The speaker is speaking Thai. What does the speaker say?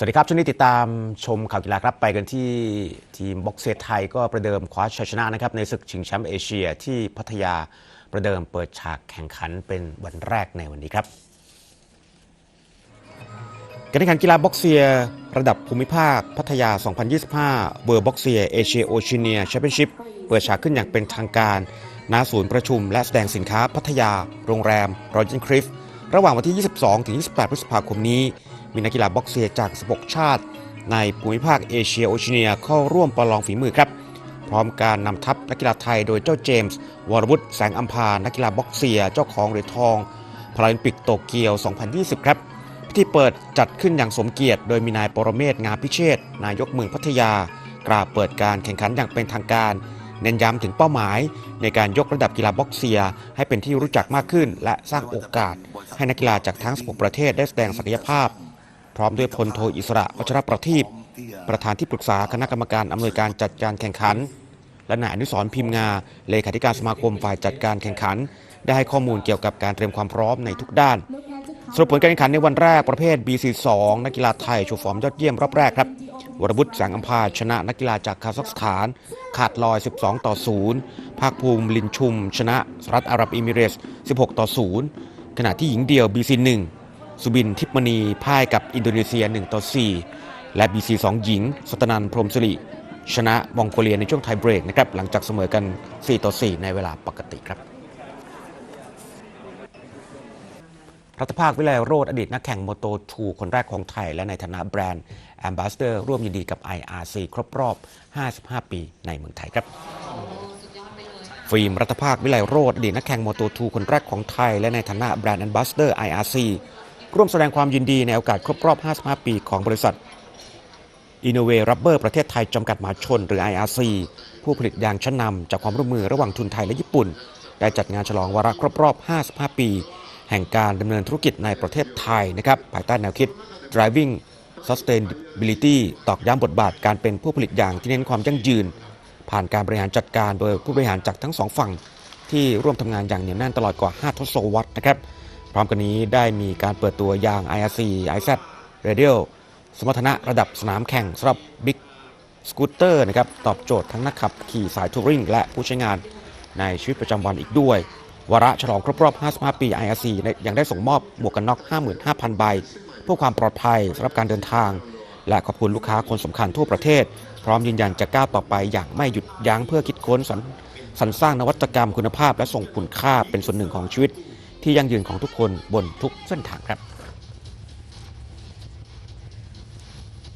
สวัสดีครับ ช่วงนี้ติดตามชมข่าวกีฬาครับไปกันที่ทีมบ็อกเซตไทยก็ประเดิมคว้าชัยชนะนะครับในศึกชิงแชมป์เอเชียที่พัทยาประเดิมเปิดฉากแข่งขันเป็นวันแรกในวันนี้ครับการแข่งขันกีฬาบ็อกเซีย ระดับภูมิภาค พัทยา 2025 เวอร์บ็อกเซียเอเชียโอเชียเนียแชมเปี้ยนชิพเปิดฉากขึ้นอย่างเป็นทางการณศูนย์ประชุมและแสดงสินค้าพัทยา โรงแรมรอยัลคริฟระหว่างวันที่ 22 ถึง 28 พฤษภาคมนี้ มีนักกีฬาบ็อกเซียจาก16ชาติ ในภูมิภาคเอเชียโอเชียเนียเข้าร่วมประลองฝีมือครับ พร้อมการนำทัพนักกีฬาไทยโดยเจ้าเจมส์ วรวุฒิแสงอัมพา นักกีฬาบ็อกเซียเจ้าของเหรียญทองพาราลิมปิกโตเกียว 2020 ครับพิธีเปิดจัดขึ้นอย่างสมเกียรติ โดยมีนายปรเมศงาพิเชษนายกเมืองพัทยากล่าวเปิดการแข่งขันอย่างเป็นทางการ เน้นย้ำถึงเป้าหมาย ในการยกระดับกีฬาบ็อกเซีย ให้เป็นที่รู้จักมากขึ้น และสร้างโอกาส ให้นักกีฬาจากทั้ง 16 ประเทศได้แสดงศักยภาพ พร้อมด้วยพลโทอิสระวัชรประทีปประธานที่ปรึกษาคณะกรรมการอำนวยการจัดการแข่งขัน และนายอนุสรพิมพ์งาเลขาธิการสมาคมฝ่ายจัดการแข่งขัน ได้ให้ข้อมูลเกี่ยวกับการเตรียมความพร้อมในทุกด้านสรุปผลการแข่งขันในวันแรกประเภท BC2 นักกีฬาไทยโชว์ฟอร์มยอดเยี่ยมรอบแรกครับวรบุตรแสงอัมพาชนะนักกีฬาจากคาซัคสถาน ขาดลอย 12 ต่อ 0 ภาคภูมิลินชุม ชนะสหรัฐอาหรับเอมิเรส 16 ต่อ 0 ขณะที่หญิงเดี่ยว BC1 สุบินทิพมณีพ่ายกับอินโดนีเซีย 1 ต่อ 4 และ BC2 หญิง สตนันพรหมสิริชนะมองโกเลียในช่วงไทยเบรกนะครับหลังจากเสมอกัน 4 ต่อ 4 ในเวลาปกติครับรัฐภาควิไลโรธอดีตนักแข่งโมโตทูคนแรกของไทย และในฐานะแบรนด์แอมบาสเดอร์ร่วมยินดีกับ IRC ครบรอบ 55 ปีในเมืองไทยครับฟิล์มรัฐภาควิไลโรธอดีตนักแข่งโมโตทูคนแรกของไทย และในฐานะแบรนด์แอมบาสเดอร์ IRC ร่วมแสดงความยินดีในโอกาสครบรอบ 55 ปีของบริษัทอินโนเวรับเบอร์ประเทศไทยจำกัดมหาชน หรือ IRC ผู้ผลิตยางชั้นนำจากความร่วมมือระหว่างทุนไทยและญี่ปุ่น ได้จัดงานฉลองวาระครบรอบ 55 ปี แห่งการดำเนินธุรกิจในประเทศไทยนะครับภายใต้แนวคิด driving sustainability ตอกย้ำบทบาทการเป็นผู้ผลิตยางที่เน้นความยั่งยืน ผ่านการบริหารจัดการโดยผู้บริหารจากทั้งสองฝั่ง ที่ร่วมทำงานอย่างเหนียวแน่นตลอดกว่า 5 ทศวรรษนะครับ พร้อมกันนี้ได้มีการเปิดตัวยาง IRC IZ Radial สมรรถนะระดับสนามแข่งสำหรับ Big สกูตเตอร์นะครับตอบโจทย์ทั้งนักขับขี่สายทัวริงและผู้ใช้งานในชีวิตประจำวันอีกด้วย วาระฉลองครบรอบ 55 ปี IRC ยังได้ส่งมอบหมวกกันน็อก 55,000 ใบ เพื่อความปลอดภัยสำหรับการเดินทาง และขอบคุณลูกค้าคนสำคัญทั่วประเทศ พร้อมยืนยันจะก้าวต่อไปอย่างไม่หยุดยั้งเพื่อคิดค้นสรรสรรสร้างนวัตกรรมคุณภาพ และส่งคุณค่าเป็นส่วนหนึ่งของชีวิต ที่ยั่งยืนของทุกคนบนทุกเส้นทางครับ